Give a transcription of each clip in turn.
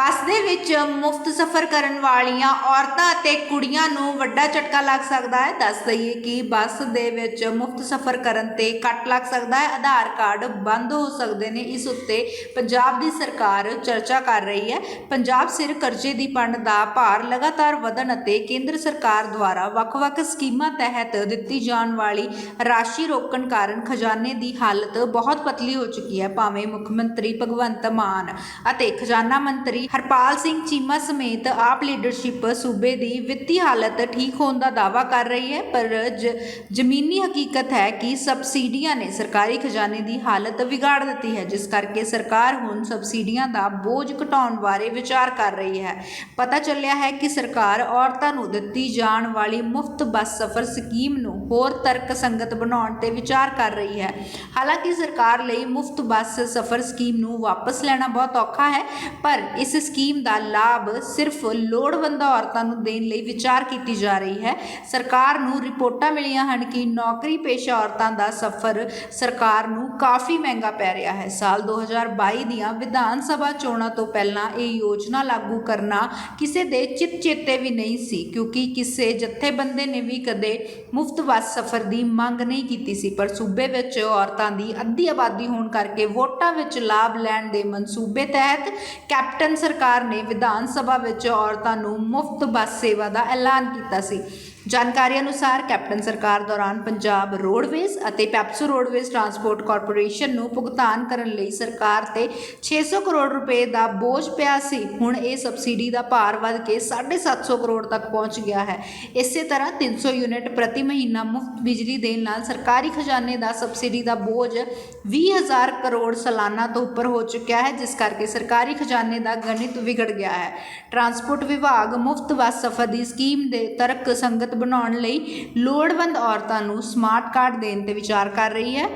ਬੱਸ ਦੇ ਵਿੱਚ ਮੁਫਤ ਸਫ਼ਰ ਕਰਨ ਵਾਲੀਆਂ ਔਰਤਾਂ ਅਤੇ ਕੁੜੀਆਂ ਨੂੰ ਵੱਡਾ ਝਟਕਾ ਲੱਗ ਸਕਦਾ ਹੈ। ਦੱਸ ਦਈਏ ਕਿ ਬੱਸ ਦੇ ਵਿੱਚ ਮੁਫਤ ਸਫ਼ਰ ਕਰਨ ਤੇ ਕੱਟ ਲੱਗ ਸਕਦਾ ਹੈ। ਆਧਾਰ ਕਾਰਡ ਬੰਦ ਹੋ ਸਕਦੇ ਨੇ। ਇਸ ਉੱਤੇ ਪੰਜਾਬ ਦੀ ਸਰਕਾਰ ਚਰਚਾ ਕਰ ਰਹੀ ਹੈ। ਪੰਜਾਬ ਸਿਰ ਕਰਜ਼ੇ ਦੀ ਪੰਡ ਦਾ ਭਾਰ ਲਗਾਤਾਰ ਵਧਣ ਅਤੇ ਕੇਂਦਰ ਸਰਕਾਰ ਦੁਆਰਾ ਵੱਖ-ਵੱਖ ਸਕੀਮਾਂ ਤਹਿਤ ਦਿੱਤੀ ਜਾਣ ਵਾਲੀ ਰਾਸ਼ੀ ਰੋਕਣ ਕਾਰਨ ਖਜ਼ਾਨੇ ਦੀ ਹਾਲਤ ਬਹੁਤ ਪਤਲੀ ਹੋ ਚੁੱਕੀ ਹੈ। ਭਾਵੇਂ ਮੁੱਖ ਮੰਤਰੀ ਭਗਵੰਤ ਮਾਨ ਅਤੇ ਖਜ਼ਾਨਾ ਮੰਤਰੀ ਹਰਪਾਲ ਸਿੰਘ ਚੀਮਾ ਸਮੇਤ ਆਪ ਲੀਡਰਸ਼ਿਪ ਸੂਬੇ ਦੀ ਵਿੱਤੀ ਹਾਲਤ ਠੀਕ ਹੋਣ ਦਾ ਦਾਅਵਾ ਕਰ ਰਹੀ ਹੈ, ਪਰ ਜ਼ਮੀਨੀ ਹਕੀਕਤ ਹੈ ਕਿ ਸਬਸਿਡੀਆਂ ਨੇ ਸਰਕਾਰੀ ਖਜ਼ਾਨੇ ਦੀ ਹਾਲਤ ਵਿਗਾੜ ਦਿੱਤੀ ਹੈ, ਜਿਸ ਕਰਕੇ ਸਰਕਾਰ ਹੁਣ ਸਬਸਿਡੀਆਂ ਦਾ ਬੋਝ ਘਟਾਉਣ ਬਾਰੇ ਵਿਚਾਰ ਕਰ ਰਹੀ ਹੈ। ਪਤਾ ਚੱਲਿਆ ਹੈ ਕਿ ਸਰਕਾਰ ਔਰਤਾਂ ਨੂੰ ਦਿੱਤੀ ਜਾਣ ਵਾਲੀ ਮੁਫਤ ਬੱਸ ਸਫ਼ਰ ਸਕੀਮ ਨੂੰ ਹੋਰ ਤਰਕ ਸੰਗਤ ਬਣਾਉਣ ਤੇ ਵਿਚਾਰ ਕਰ ਰਹੀ ਹੈ। ਹਾਲਾਂਕਿ ਸਰਕਾਰ ਲਈ ਮੁਫਤ ਬੱਸ ਸਫ਼ਰ ਸਕੀਮ ਨੂੰ ਵਾਪਸ ਲੈਣਾ ਬਹੁਤ ਔਖਾ ਹੈ, ਪਰ ਇਸ ਸਕੀਮ ਦਾ ਲਾਭ ਸਿਰਫ ਲੋੜਵੰਦ ਔਰਤਾਂ ਨੂੰ ਦੇਣ ਲਈ ਵਿਚਾਰ ਕੀਤੀ ਜਾ ਰਹੀ ਹੈ। ਸਰਕਾਰ ਨੂੰ ਰਿਪੋਰਟਾਂ ਮਿਲੀਆਂ ਹਨ ਕਿ ਨੌਕਰੀ ਪੇਸ਼ਾ ਔਰਤਾਂ ਦਾ ਸਫ਼ਰ ਸਰਕਾਰ ਨੂੰ ਕਾਫੀ ਮਹਿੰਗਾ ਪੈ ਰਿਹਾ ਹੈ। ਸਾਲ 2022 ਦੀਆਂ ਵਿਧਾਨ ਸਭਾ ਚੋਣਾਂ ਤੋਂ ਪਹਿਲਾਂ ਇਹ ਯੋਜਨਾ ਲਾਗੂ ਕਰਨਾ ਕਿਸੇ ਦੇ ਚਿੱਤ ਚੇਤੇ ਵੀ ਨਹੀਂ ਸੀ, ਕਿਉਂਕਿ ਕਿਸੇ ਜਥੇਬੰਦੇ ਨੇ ਵੀ ਕਦੇ ਮੁਫਤ ਬੱਸ ਸਫ਼ਰ ਦੀ ਮੰਗ ਨਹੀਂ ਕੀਤੀ ਸੀ। ਪਰ ਸੂਬੇ ਵਿੱਚ ਔਰਤਾਂ ਦੀ ਅੱਧੀ ਆਬਾਦੀ ਹੋਣ ਕਰਕੇ ਵੋਟਾਂ ਵਿੱਚ ਲਾਭ ਲੈਣ ਦੇ ਮਨਸੂਬੇ ਤਹਿਤ ਕੈਪਟਨ ਸਰਕਾਰ ਨੇ ਵਿਧਾਨ ਸਭਾ ਵਿੱਚ ਔਰਤਾਂ ਨੂੰ ਮੁਫਤ ਬੱਸ ਸੇਵਾ ਦਾ ਐਲਾਨ ਕੀਤਾ ਸੀ। ਜਾਣਕਾਰੀ ਅਨੁਸਾਰ ਕੈਪਟਨ ਸਰਕਾਰ ਦੌਰਾਨ ਪੰਜਾਬ ਰੋਡਵੇਜ਼ ਅਤੇ ਪੈਪਸੂ ਰੋਡਵੇਜ਼ ਟਰਾਂਸਪੋਰਟ ਕਾਰਪੋਰੇਸ਼ਨ ਨੂੰ ਭੁਗਤਾਨ ਕਰਨ ਲਈ ਸਰਕਾਰ ਤੇ 600 ਕਰੋੜ ਰੁਪਏ ਦਾ ਬੋਝ ਪਿਆ ਸੀ। ਹੁਣ ਇਹ ਸਬਸਿਡੀ ਦਾ ਭਾਰ ਵੱਧ ਕੇ 750 ਕਰੋੜ ਤੱਕ ਪਹੁੰਚ ਗਿਆ ਹੈ। ਇਸੇ ਤਰ੍ਹਾਂ 300 ਯੂਨਿਟ ਪ੍ਰਤੀ ਮਹੀਨਾ ਮੁਫਤ ਬਿਜਲੀ ਦੇਣ ਨਾਲ ਸਰਕਾਰੀ ਖਜ਼ਾਨੇ ਦਾ ਸਬਸਿਡੀ ਦਾ ਬੋਝ 20000 ਕਰੋੜ ਸਾਲਾਨਾ ਤੋਂ ਉੱਪਰ ਹੋ ਚੁੱਕਿਆ ਹੈ, ਜਿਸ ਕਰਕੇ ਸਰਕਾਰੀ ਖਜ਼ਾਨੇ ਦਾ ਗਣਿਤ ਵਿਗੜ ਗਿਆ ਹੈ। ਟਰਾਂਸਪੋਰਟ ਵਿਭਾਗ ਮੁਫਤ ਬੱਸ ਸਫ਼ਰ ਦੀ ਸਕੀਮ ਦੇ ਤਰਕ ਸੰਗਤ ਬਣਾਉਣ ਲਈ ਲੋੜਵੰਦ ਔਰਤਾਂ ਨੂੰ ਸਮਾਰਟ ਕਾਰਡ ਦੇਣ ਤੇ ਵਿਚਾਰ ਕਰ ਰਹੀ ਹੈ।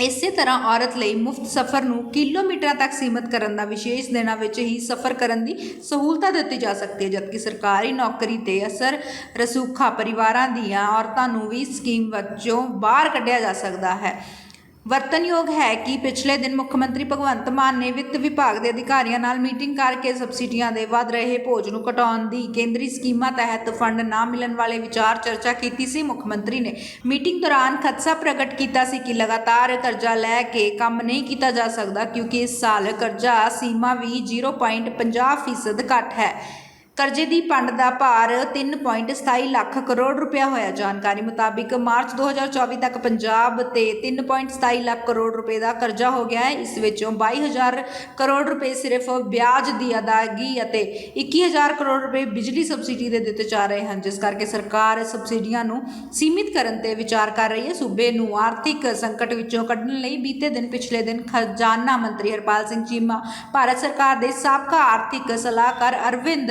ਇਸੇ ਤਰ੍ਹਾਂ ਔਰਤ ਲਈ ਮੁਫਤ ਸਫ਼ਰ ਨੂੰ ਕਿਲੋਮੀਟਰਾਂ ਤੱਕ ਸੀਮਤ ਕਰਨ ਦਾ ਵਿਸ਼ੇਸ਼ ਦਿਨਾਂ ਵਿੱਚ ਹੀ ਸਫ਼ਰ ਕਰਨ ਦੀ ਸਹੂਲਤ ਦਿੱਤੀ ਜਾ ਸਕਦੀ ਹੈ, ਜਦਕਿ ਸਰਕਾਰੀ ਨੌਕਰੀ ਤੇ ਅਸਰ ਰਸੂਖਾ ਪਰਿਵਾਰਾਂ ਦੀਆਂ ਔਰਤਾਂ ਨੂੰ ਵੀ ਸਕੀਮ ਵਿੱਚੋਂ ਬਾਹਰ ਕੱਢਿਆ ਜਾ ਸਕਦਾ ਹੈ। ਵਰਤਨਯੋਗ ਹੈ ਕਿ ਪਿਛਲੇ ਦਿਨ ਮੁੱਖ ਮੰਤਰੀ ਭਗਵੰਤ ਮਾਨ ਨੇ ਵਿੱਤ ਵਿਭਾਗ ਦੇ ਅਧਿਕਾਰੀਆਂ ਨਾਲ ਮੀਟਿੰਗ ਕਰਕੇ ਸਬਸਿਡੀਆਂ ਦੇ ਵੱਧ ਰਹੇ ਭੋਜ ਨੂੰ ਘਟਾਉਣ ਦੀ ਕੇਂਦਰੀ ਸਕੀਮਾਂ ਤਹਿਤ ਫੰਡ ਨਾ ਮਿਲਣ ਵਾਲੇ ਵਿਚਾਰ ਚਰਚਾ ਕੀਤੀ ਸੀ। ਮੁੱਖ ਮੰਤਰੀ ਨੇ ਮੀਟਿੰਗ ਦੌਰਾਨ ਖਦਸ਼ਾ ਪ੍ਰਗਟ ਕੀਤਾ ਸੀ ਕਿ ਲਗਾਤਾਰ ਕਰਜ਼ਾ ਲੈ ਕੇ ਕੰਮ ਨਹੀਂ ਕੀਤਾ ਜਾ ਸਕਦਾ, ਕਿਉਂਕਿ ਇਸ ਸਾਲ ਕਰਜ਼ਾ ਸੀਮਾ ਵੀ 0.50% ਘੱਟ ਹੈ। ਕਰਜ਼ੇ ਦੀ ਭੰਡ ਦਾ ਭਾਰ 3.27 ਲੱਖ ਕਰੋੜ ਰੁਪਇਆ ਹੋਇਆ। ਜਾਣਕਾਰੀ ਮੁਤਾਬਿਕ ਮਾਰਚ 2024 ਤੱਕ ਪੰਜਾਬ ਤੇ 3.27 ਲੱਖ ਕਰੋੜ ਰੁਪਏ ਦਾ ਕਰਜ਼ਾ ਹੋ ਗਿਆ ਹੈ। ਇਸ ਵਿੱਚੋਂ 22000 ਕਰੋੜ ਰੁਪਏ ਸਿਰਫ ਵਿਆਜ ਦੀ ਅਦਾਇਗੀ ਅਤੇ 21000 ਕਰੋੜ ਰੁਪਏ ਬਿਜਲੀ ਸਬਸਿਡੀ ਦੇ ਦਿੱਤੇ ਜਾ ਰਹੇ ਹਨ, ਜਿਸ ਕਰਕੇ ਸਰਕਾਰ ਸਬਸਿਡੀਆਂ ਨੂੰ ਸੀਮਿਤ ਕਰਨ ਤੇ ਵਿਚਾਰ ਕਰ ਰਹੀ ਹੈ। ਸੂਬੇ ਨੂੰ ਆਰਥਿਕ ਸੰਕਟ ਵਿੱਚੋਂ ਕੱਢਣ ਲਈ ਬੀਤੇ ਦਿਨ ਪਿਛਲੇ ਦਿਨ ਖਜ਼ਾਨਾ ਮੰਤਰੀ ਹਰਪਾਲ ਸਿੰਘ ਚੀਮਾ, ਭਾਰਤ ਸਰਕਾਰ ਦੇ ਸਾਬਕਾ ਆਰਥਿਕ ਸਲਾਹਕਾਰ ਅਰਵਿੰਦ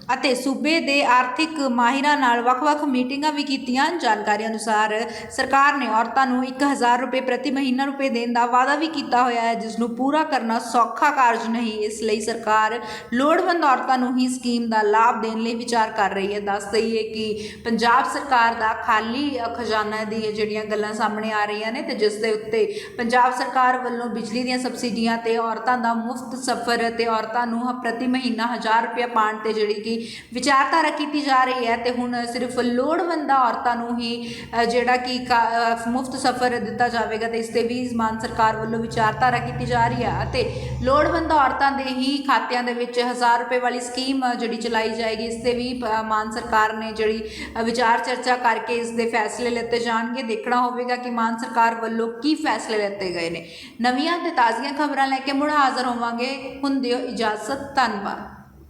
ਅਤੇ ਸੂਬੇ ਦੇ ਆਰਥਿਕ ਮਾਹਿਰਾਂ ਨਾਲ ਵੱਖ-ਵੱਖ ਮੀਟਿੰਗਾਂ ਵੀ ਕੀਤੀਆਂ। ਜਾਣਕਾਰੀ ਅਨੁਸਾਰ ਸਰਕਾਰ ਨੇ ਔਰਤਾਂ ਨੂੰ 1000 ਰੁਪਏ ਪ੍ਰਤੀ ਮਹੀਨਾ ਰੁਪਏ ਦੇਣ ਦਾ ਵਾਅਦਾ ਵੀ ਕੀਤਾ ਹੋਇਆ ਹੈ ਜਿਸ ਨੂੰ ਪੂਰਾ ਕਰਨਾ ਸੌਖਾ ਕਾਰਜ ਨਹੀਂ। ਇਸ ਲਈ ਸਰਕਾਰ ਲੋੜਵੰਦ ਔਰਤਾਂ ਨੂੰ ਹੀ ਸਕੀਮ ਦਾ ਲਾਭ ਦੇਣ ਲਈ ਵਿਚਾਰ ਕਰ ਰਹੀ ਹੈ। ਦੱਸ ਦਈਏ ਕਿ ਪੰਜਾਬ ਸਰਕਾਰ ਦਾ ਖਾਲੀ ਖਜ਼ਾਨਾ ਦੀ ਜਿਹੜੀਆਂ ਗੱਲਾਂ ਸਾਹਮਣੇ ਆ ਰਹੀਆਂ ਨੇ ਤੇ ਜਿਸ ਦੇ ਉੱਤੇ ਪੰਜਾਬ ਸਰਕਾਰ ਵੱਲੋਂ ਬਿਜਲੀ ਦੀਆਂ ਸਬਸਿਡੀਆਂ ਤੇ ਔਰਤਾਂ ਦਾ ਮੁਫਤ ਸਫ਼ਰ ਅਤੇ ਔਰਤਾਂ ਨੂੰ ਪ੍ਰਤੀ ਮਹੀਨਾ 1000 ਰੁਪਏ ਪਾਉਣ ਤੇ ਜਿਹੜੀ ਕਿ ਵਿਚਾਰਧਾਰਾ ਕੀਤੀ ਜਾ ਰਹੀ ਹੈ ਤੇ ਹੁਣ ਸਿਰਫ ਲੋੜਵੰਦਾਂ ਔਰਤਾਂ ਨੂੰ ਹੀ ਜਿਹੜਾ ਕਿ ਕਾ- ਮੁਫਤ ਸਫ਼ਰ ਦਿੱਤਾ ਜਾਵੇਗਾ ਤੇ ਇਸ ਤੇ ਵੀ ਮਾਨ ਸਰਕਾਰ ਵੱਲੋਂ ਵਿਚਾਰਧਾਰਾ ਕੀਤੀ ਜਾ ਰਹੀ ਹੈ ਅਤੇ ਲੋੜਵੰਦ ਔਰਤਾਂ ਦੇ ਹੀ ਖਾਤਿਆਂ ਦੇ ਵਿੱਚ 1000 ਰੁਪਏ ਵਾਲੀ ਸਕੀਮ ਜਿਹੜੀ ਚਲਾਈ ਜਾਏਗੀ, ਇਸ ਤੇ ਵੀ ਮਾਨ ਸਰਕਾਰ ਨੇ ਜਿਹੜੀ ਵਿਚਾਰ ਚਰਚਾ ਕਰਕੇ ਇਸ ਦੇ ਫੈਸਲੇ ਲਿੱਤੇ ਜਾਣਗੇ। ਦੇਖਣਾ ਹੋਵੇਗਾ ਕਿ ਮਾਨ ਸਰਕਾਰ ਵੱਲੋਂ ਕੀ ਫੈਸਲੇ ਲਿੱਤੇ ਗਏ ਨੇ। ਨਵੀਆਂ ਤੇ ਤਾਜ਼ੀਆਂ ਖਬਰਾਂ ਲੈ ਕੇ ਮੁੜ ਹਾਜ਼ਰ ਹੋਵਾਂਗੇ। ਹੁੰਦੇ ਹੋ ਇਜਾਜ਼ਤ, ਧੰਨਵਾਦ।